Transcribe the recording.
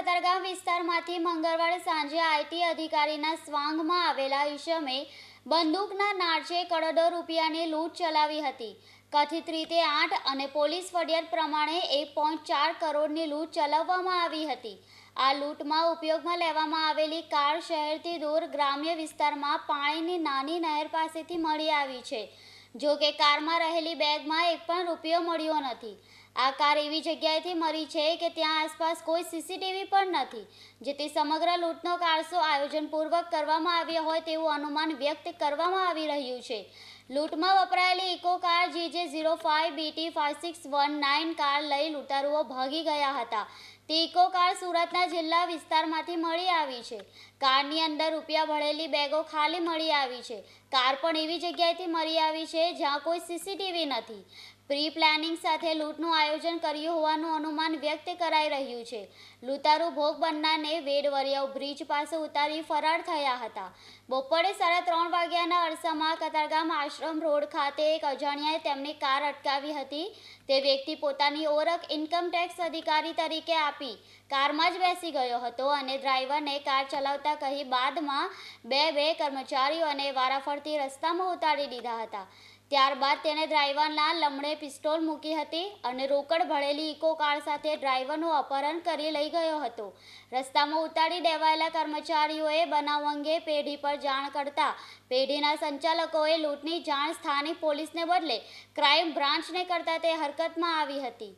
કતારગામ વિસ્તારમાંથી મંગળવારે સાંજે આઈટી અધિકારીના સ્વાંગમાં આવેલા ઈશમે બંદૂકના નારચે કરોડો રૂપિયાની લૂંટ ચલાવી હતી. કથિત રીતે આઠ અને પોલીસ ફરિયાદ પ્રમાણે એક પોઈન્ટ ચાર કરોડની લૂંટ ચલાવવામાં આવી હતી. આ લૂંટમાં ઉપયોગમાં લેવામાં આવેલી કાર શહેરથી દૂર ગ્રામ્ય વિસ્તારમાં પાણીની નાની નહેર પાસેથી મળી આવી છે. જો કે કારમાં રહેલી બેગમાં એક પણ રૂપિયો મળ્યો નથી. આ કાર એવી જગ્યાએથી મળી છે કે ત્યાં આસપાસ કોઈ સીસીટીવી પણ નથી, જેથી સમગ્ર લૂંટનો કારસો આયોજનપૂર્વક કરવામાં આવ્યો હોય તેવું અનુમાન વ્યક્ત કરવામાં આવી રહ્યું છે. લૂંટમાં વપરાયેલી Eeco car GJ zero five BT five six one nine car લઈ લૂંટારુઓ ભાગી ગયા હતા. ઇકો કાર સુરતના જિલ્લા વિસ્તારમાંથી મળી આવી છે. કારની અંદર રૂપિયા ભરેલી બેગો ખાલી મળી આવી છે. કાર પણ એવી જગ્યાએથી મળી આવી છે જ્યાં કોઈ સીસીટીવી નથી. પ્રી પ્લાનિંગ સાથે લૂંટનું આયોજન કર્યું હોવાનું અનુમાન વ્યક્ત કરાઈ રહ્યું છે. લૂંટારૂ ભોગ બનનારને વેડવરિયાવ બ્રિજ પાસે ઉતારી ફરાર થયા હતા. બપોરે સાડા ત્રણ વાગ્યાના અરસામાં કતારગામ આશ્રમ રોડ ખાતે એક અજાણ્યાએ તેમની કાર અટકાવી હતી. તે વ્યક્તિ પોતાની ઓળખ ઇન્કમ ટેક્સ અધિકારી તરીકે આપી કારમાં જ બેસી ગયો હતો અને ડ્રાઈવરને કાર ચલાવતા કહી બાદમાં બે બે કર્મચારીઓને વારાફરતી રસ્તામાં ઉતારી દીધા હતા. ત્યારબાદ તેણે ડ્રાઈવરના લમણે પિસ્તોલ મૂકી હતી અને રોકડ ભરેલી ઇકો કાર સાથે ડ્રાઈવરનું અપહરણ કરી લઈ ગયો હતો. રસ્તામાં ઉતારી દેવાયેલા કર્મચારીઓએ બનાવ અંગે પેઢી પર જાણ કરતા પેઢીના સંચાલકોએ લૂંટની જાણ સ્થાનિક પોલીસને બદલે ક્રાઇમ બ્રાન્ચને કરતા તે હરકતમાં આવી હતી.